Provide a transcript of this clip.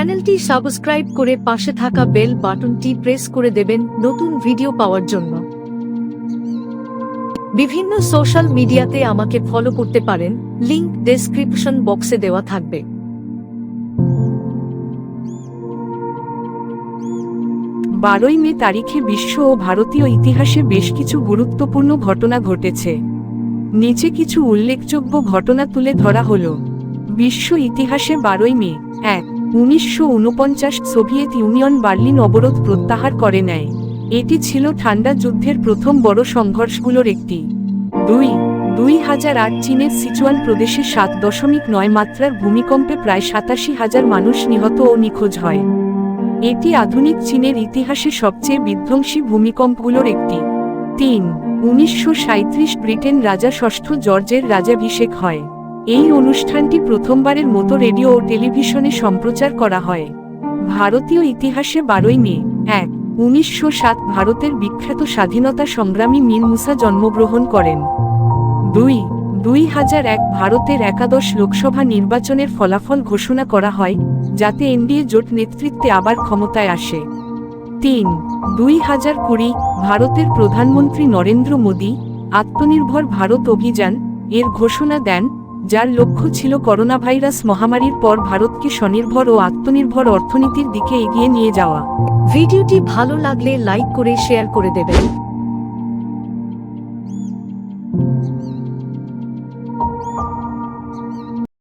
চ্যানেলটি সাবস্ক্রাইব করে পাশে থাকা বেল বাটনটি প্রেস করে দেবেন নতুন ভিডিও পাওয়ার জন্য। বিভিন্ন সোশ্যাল মিডিয়াতে আমাকে ফলো করতে পারেন, লিংক ডেসক্রিপশন বক্সে দেওয়া থাকবে। বারোই মে তারিখে বিশ্ব ও ভারতীয় ইতিহাসে বেশ কিছু গুরুত্বপূর্ণ ঘটনা ঘটেছে। নিচে কিছু উল্লেখযোগ্য ঘটনা তুলে ধরা হল। বিশ্ব ইতিহাসে বারোই মে, এক উনিশশো উনপঞ্চাশ সোভিয়েত ইউনিয়ন বার্লিন অবরোধ প্রত্যাহার করে নেয়। এটি ছিল ঠান্ডা যুদ্ধের প্রথম বড় সংঘর্ষগুলোর একটি। দুই দুই হাজার আট চীনের সিচুয়ান প্রদেশে সাত দশমিক নয় মাত্রার ভূমিকম্পে প্রায় সাতাশি হাজার মানুষ নিহত ও নিখোঁজ হয়। এটি আধুনিক চীনের ইতিহাসে সবচেয়ে বিধ্বংসী ভূমিকম্পগুলোর একটি। তিন, উনিশশো ব্রিটেন রাজা ষষ্ঠ জর্জের রাজাভিষেক হয়। এই অনুষ্ঠানটি প্রথমবারের মতো রেডিও ও টেলিভিশনে সম্প্রচার করা হয়। ভারতীয় ইতিহাসে বারোই মে, এক, উনিশশো সাত ভারতের বিখ্যাত স্বাধীনতা সংগ্রামী মীর মুসা জন্মগ্রহণ করেন। দুই দুই হাজার এক ভারতের একাদশ লোকসভা নির্বাচনের ফলাফল ঘোষণা করা হয়, যাতে এনডিএ জোট নেতৃত্বে আবার ক্ষমতায় আসে। তিন, দুই হাজার কুড়ি ভারতের প্রধানমন্ত্রী নরেন্দ্র মোদী আত্মনির্ভর ভারত অভিযান, এর ঘোষণা দেন যার লক্ষ্য ছিল করোনা ভাইরাস মহামারীর পর ভারতকে স্বনির্ভর ও আত্মনির্ভর অর্থনীতির দিকে এগিয়ে নিয়ে যাওয়া। ভিডিওটি ভালো লাগলে লাইক করে শেয়ার করে দেবেন।